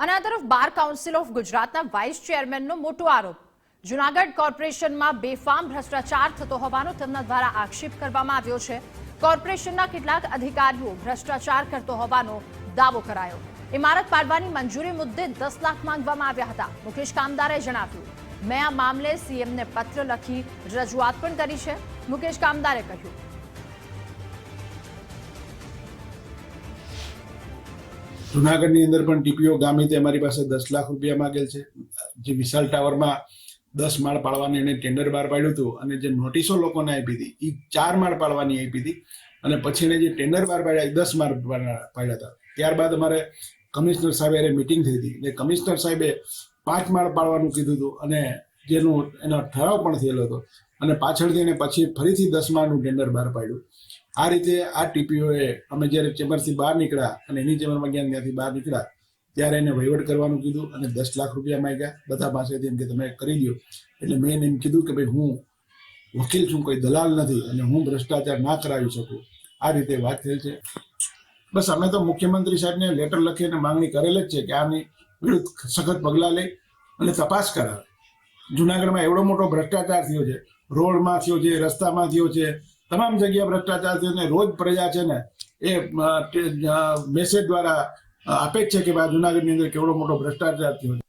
અને આ તરફ બાર કાઉન્સિલ ઓફ ગુજરાતના વાઇસ ચેરમેનનો મોટો આરોપ. જુનાગઢ કોર્પોરેશનમાં બેફામ ભ્રષ્ટાચાર થતો હોવાનો તેમના દ્વારા આક્ષેપ કરવામાં આવ્યો છે. કોર્પોરેશનના કેટલાક અધિકારીઓ ભ્રષ્ટાચાર કરતો હોવાનો દાવો કરાયો. ઇમારત પાડવાની મંજૂરી મુદ્દે દસ લાખ માંગવામાં આવ્યા હતા, મુકેશ કામદારે જણાવ્યું. મેં આ મામલે સીએમને પત્ર લખી રજૂઆત પણ કરી છે, મુકેશ કામદારે કહ્યું. જુનાગઢની અંદર પણ ટીપીઓ ગામે તે અમારી પાસે દસ લાખ રૂપિયા માગેલ છે. જે વિશાલ ટાવરમાં દસ માળ પાડવાની એને ટેન્ડર બહાર પાડ્યું હતું અને જે નોટિસો લોકોને આપી હતી એ ચાર માળ પાડવાની આપી હતી અને પછી એને જે ટેન્ડર બહાર પાડ્યા એ દસ માળ પાડ્યા હતા. ત્યારબાદ અમારે કમિશનર સાહેબ એને મિટિંગ થઈ હતી. એટલે કમિશનર સાહેબે પાંચ માળ પાડવાનું કીધું હતું અને જેનું એનો ઠરાવ પણ થયેલો હતો અને પાછળથી એને પછી ફરીથી દસ માળનું ટેન્ડર બહાર પાડ્યું. આ રીતે આ ટીપીઓએ અમે જ્યારે ચેમ્બરથી બહાર નીકળ્યા અને એની ચેમ્બરમાં ગયા ત્યાંથી બહાર નીકળ્યા, ત્યારે એને વહીવટ કરવાનું કીધું અને દસ લાખ રૂપિયા માંગ્યા. બધા પાસેથી એમ કે તમે કરી દો એટલે મેં એમ કીધું કે ભાઈ, હું વકીલ છું, કોઈ દલાલ નથી અને હું ભ્રષ્ટાચાર ના કરાવી શકું. આ રીતે વાત થયેલ છે. બસ અમે તો મુખ્યમંત્રી સાહેબને લેટર લખીને માંગણી કરેલ જ છે કે આની વિરુદ્ધ સખત પગલાં લઈ અને તપાસ કરાવે. જુનાગઢમાં એવડો મોટો ભ્રષ્ટાચાર થયો છે. રોડમાં થયો છે, રસ્તામાં થયો છે. તમામ જગ્યાએ ભ્રષ્ટાચાર છે ને, રોજ પ્રજા છે ને, એ મેસેજ દ્વારા આપે છે કે ભાઈ જુનાગઢની અંદર કેવડો મોટો ભ્રષ્ટાચાર થયો